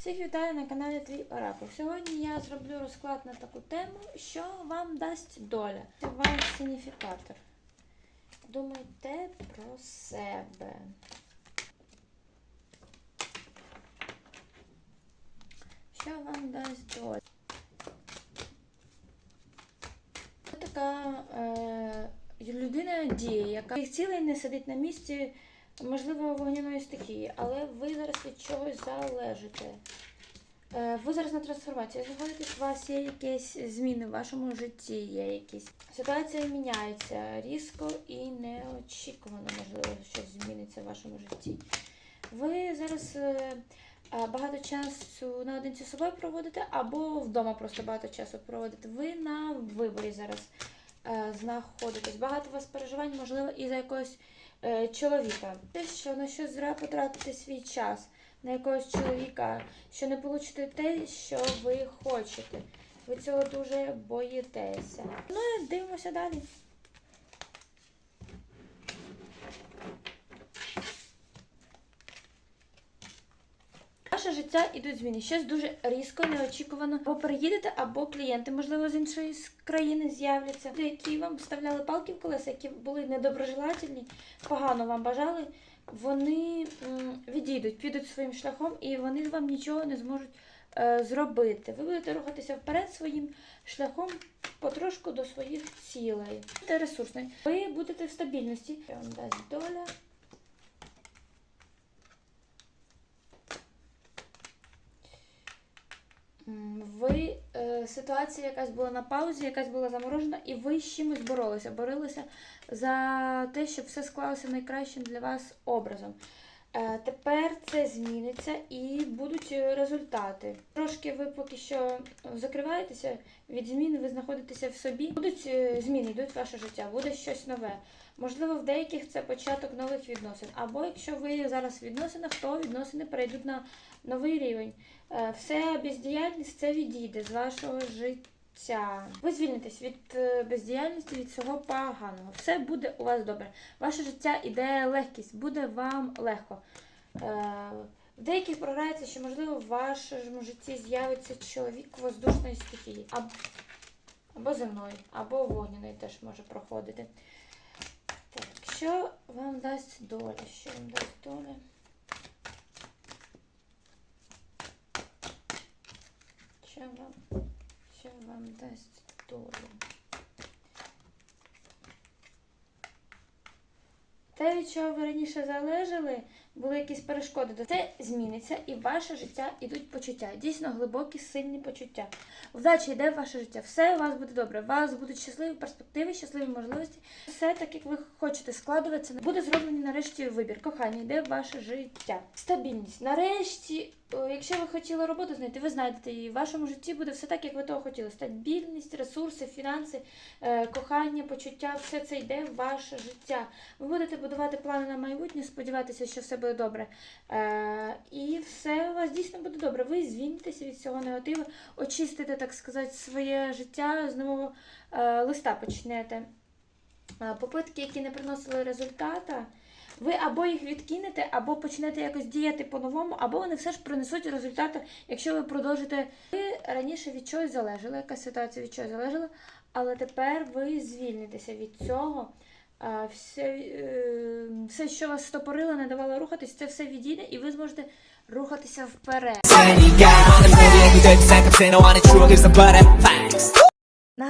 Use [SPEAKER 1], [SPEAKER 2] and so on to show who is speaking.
[SPEAKER 1] Всіх вітаю на каналі Твій Оракул. Сьогодні я зроблю розклад на таку тему, що вам дасть доля. Це ваш сигніфікатор. Думайте про себе. Що вам дасть доля? Це така е, людина діє, яка цілий не сидить на місці, можливо, вогняної стихії, але ви зараз від чогось залежите. Е, ви зараз на трансформації знаходитесь, у вас є якісь зміни в вашому житті, є якісь. Ситуація міняється різко і неочікувано, можливо, щось зміниться в вашому житті. Ви зараз е, багато часу наодинці з собою проводите, або вдома просто багато часу проводите. Ви на виборі зараз е, знаходитесь. Багато у вас переживань, можливо, і за якогось е, чоловіка. Те, що на щось зря потратити свій час, на якогось чоловіка, що не получите те, що ви хочете. Ви цього дуже боїтеся. Ну і дивимося далі. Ваше життя ідуть зміни. Щось дуже різко, неочікувано. Або переїдете, або клієнти, можливо, з іншої країни з'являться, які вам вставляли палки в колеса, які були недоброжелательні, погано вам бажали. Вони відійдуть, підуть своїм шляхом, і вони вам нічого не зможуть е, зробити. Ви будете рухатися вперед своїм шляхом потрошку до своїх цілей. Будете ресурсний. Ви будете в стабільності. Вам дасть доля. Ви е, ситуація якась була на паузі, якась була заморожена, і ви з чимось боролися. Боролися за те, щоб все склалося найкращим для вас образом. Е, тепер це зміниться і будуть е, результати. Трошки ви поки що закриваєтеся від змін, ви знаходитеся в собі. Будуть е, зміни, йдуть ваше життя, буде щось нове. Можливо, в деяких це початок нових відносин. Або якщо ви зараз в відносинах, то відносини перейдуть на новий рівень. Все бездіяльність це відійде з вашого життя. Ви звільнитесь від е, бездіяльності, від всього поганого. Все буде у вас добре. Ваше життя іде легкість, буде вам легко. Е, В деяких програється, що можливо в вашому житті з'явиться чоловік воздушної стихії, або земної, або вогняної теж може проходити. Так, що вам дасть доля? Що вам дасть доля? Що вам, що вам дасть долю? Те, від чого ви раніше залежали, були якісь перешкоди. Це зміниться і в ваше життя йдуть почуття. Дійсно глибокі, сильні почуття. Вдача йде в ваше життя. Все у вас буде добре. У вас будуть щасливі перспективи, щасливі можливості. Все так, як ви хочете складуватися. Буде зроблений нарешті вибір. Кохання йде в ваше життя. Стабільність. Нарешті, якщо ви хотіли роботу знайти, ви знайдете її. В вашому житті буде все так, як ви того хотіли. Стабільність, ресурси, фінанси, е, кохання, почуття, все це йде в ваше життя. Ви будете будувати плани на майбутнє, сподіватися, що все буде добре. Е, і все у вас дійсно буде добре. Ви звільнитеся від цього негативу, очистите, так сказати, своє життя з нового е, листа почнете. Попитки, які не приносили результата, ви або їх відкинете, або почнете якось діяти по-новому, або вони все ж принесуть результати, якщо ви продовжите. Ви раніше від чогось залежали, якась ситуація від чогось залежала, але тепер ви звільнитеся від цього. Все, е, все, що вас стопорило, не давало рухатись, це все відійде, і ви зможете рухатися вперед.